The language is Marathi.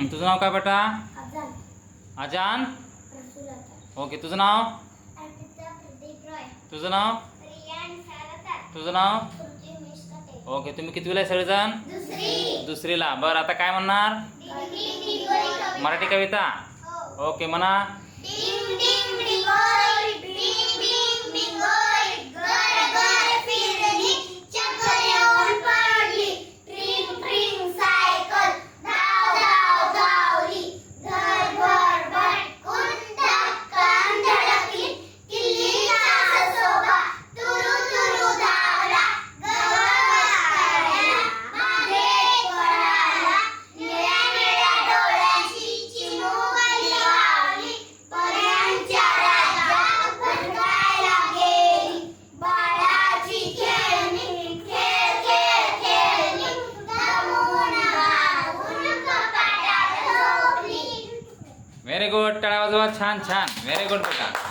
तुझं नाव काय बेटा? अजान. ओके तुझं नाव? तुझं नाव? तुझं नाव? ओके तुम्ही कितवीला आहे सगळेजण? दुसरी. दुसरीला. बरं आता काय म्हणणार? मराठी कविता? हो. ओके म्हणा. व्हेरी गुड टाळ्या वाजवा छान छान व्हेरी गुड बेटा